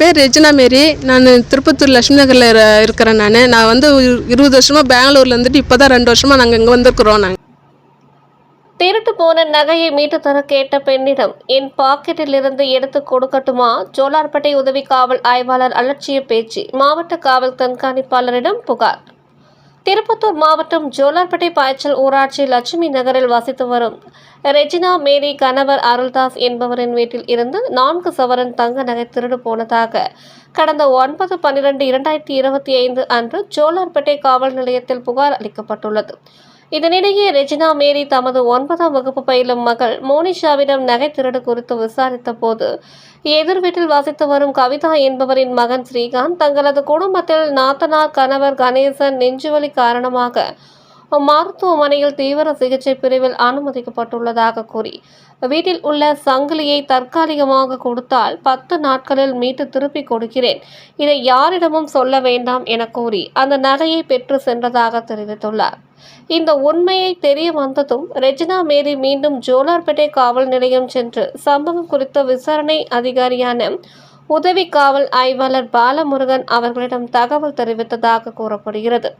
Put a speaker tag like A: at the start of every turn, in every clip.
A: பேர் ரெஜினா மேரி. நான் திருப்பத்தூர் லட்சுமி நகரில் இருக்கிறேன் நான். நான் வந்து இருபது வருஷமாக பெங்களூரில் இருந்துட்டு இப்போ தான் ரெண்டு வருஷமாக நாங்கள் இங்கே வந்திருக்கிறோம் நாங்கள்
B: திருட்டு போன நகையை மீட்டு தர கேட்ட பெண்ணிடம் என் பாக்கெட்டில் இருந்து எடுத்து கொடுக்கட்டுமா? ஜோலார்பேட்டை உதவி காவல் ஆய்வாளர் அலட்சிய பேச்சு மாவட்ட காவல் கண்காணிப்பாளரிடம் புகார். திருப்பத்தூர் மாவட்டம் ஜோலார்பேட்டை பாய்ச்சல் ஊராட்சி லட்சுமி நகரில் வசித்து வரும் ரெஜினா மேரி கணவர் அருள்தாஸ் என்பவரின் வீட்டில் இருந்து நான்கு சவரன் தங்க நகை திருடு போனதாக கடந்த ஒன்பது பன்னிரண்டு இரண்டாயிரத்தி இருபத்தி ஐந்து அன்று ஜோலார்பேட்டை காவல் நிலையத்தில் புகார் அளிக்கப்பட்டுள்ளது. இதனிடையே ரெஜினா மேரி தமது ஒன்பதாம் வகுப்பு பயிலும் மகள் மோனிஷாவிடம் நகை திருடு குறித்து விசாரித்த போது எதிர் வீட்டில் வசித்து வரும் கவிதா என்பவரின் மகன் ஸ்ரீகாந்த் தங்களது குடும்பத்தில் நாத்தனார் கணவர் கணேசன் நெஞ்சுவலி காரணமாக மருத்துவமனையில் தீவிர சிகிச்சை பிரிவில் அனுமதிக்கப்பட்டுள்ளதாக கூறி வீட்டில் உள்ள சங்கிலியை தற்காலிகமாக கொடுத்தால் பத்து நாட்களில் மீட்டு திருப்பி கொடுக்கிறேன். இதை யாரிடமும் சொல்ல வேண்டாம் என கூறி அந்த நகையை பெற்று சென்றதாக தெரிவித்துள்ளார். இந்த உண்மையை தெரிய வந்ததும் ரெஜினா மேரி மீண்டும் ஜோலார்பேட்டை காவல் நிலையம் சென்று சம்பவம் குறித்த விசாரணை அதிகாரியான உதவி காவல் ஆய்வாளர் பாலமுருகன் அவர்களிடம் தகவல் தெரிவித்ததாக கூறப்படுகிறது.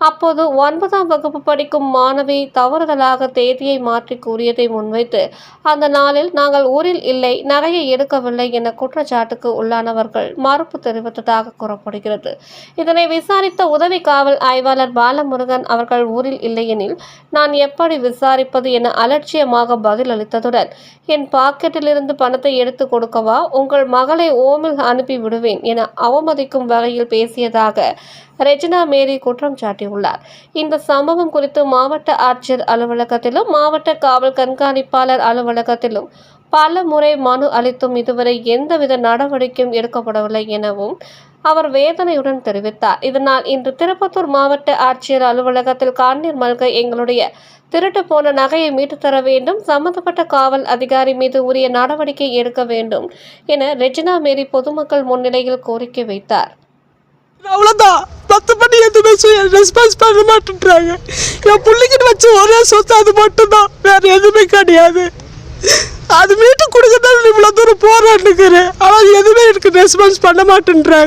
B: அப்போது ஒன்பதாம் வகுப்பு படிக்கும் மாணவி தவறுதலாக தேதியை மாற்றி கூறியதை முன்வைத்து அந்த நாளில் நாங்கள் ஊரில் இல்லை நகையை எடுக்கவில்லை என குற்றச்சாட்டுக்கு உள்ளானவர்கள் மறுப்பு தெரிவித்ததாக கூறப்படுகிறது. இதனை விசாரித்த உதவி காவல் ஆய்வாளர் பாலமுருகன் அவர்கள் ஊரில் இல்லையெனில் நான் எப்படி விசாரிப்பது என அலட்சியமாக பதிலளித்ததுடன் என் பாக்கெட்டிலிருந்து பணத்தை எடுத்து கொடுக்கவா? உங்கள் மகளை ஓ ஹோமில் அனுப்பி விடுவேன் என அவமதிக்கும் வகையில் பேசியதாக ரெஜினா மேரி குற்றம் சாட்டியுள்ளார். இந்த சம்பவம் குறித்து மாவட்ட ஆட்சியர் அலுவலகத்திலும் மாவட்ட காவல் கண்காணிப்பாளர் அலுவலகத்திலும் பல முறை மனு அளித்தும் இதுவரை எந்தவித நடவடிக்கையும் எடுக்கப்படவில்லை எனவும் அவர் வேதனையுடன் தெரிவித்தார். இதனால் இன்று திருப்பத்தூர் மாவட்ட ஆட்சியர் அலுவலகத்தில் காண்ணீர் மல்க எங்களுடைய திருட்டு போன நகையை மீட்டு தர வேண்டும் சம்பந்தப்பட்ட காவல் அதிகாரி மீது உரிய நடவடிக்கை எடுக்க வேண்டும் என ரெஜினா மேரி பொதுமக்கள் முன்னிலையில் கோரிக்கை வைத்தார்.
C: அவ்வளோதான் பத்து பண்ணி எதுவுமே ரெஸ்பான்ஸ் பண்ண மாட்டேன்றாங்க. என் பிள்ளைங்கிட்ட வச்சு ஒரே சொத்து அது மட்டும்தான். வேற எதுவுமே கிடையாது. அது மீட்டு கொடுக்கறதால இவ்வளோ தூரம் போராட்டுக்கிறேன் ஆனால் எதுவுமே எனக்கு ரெஸ்பான்ஸ் பண்ண மாட்டேன்றாங்க.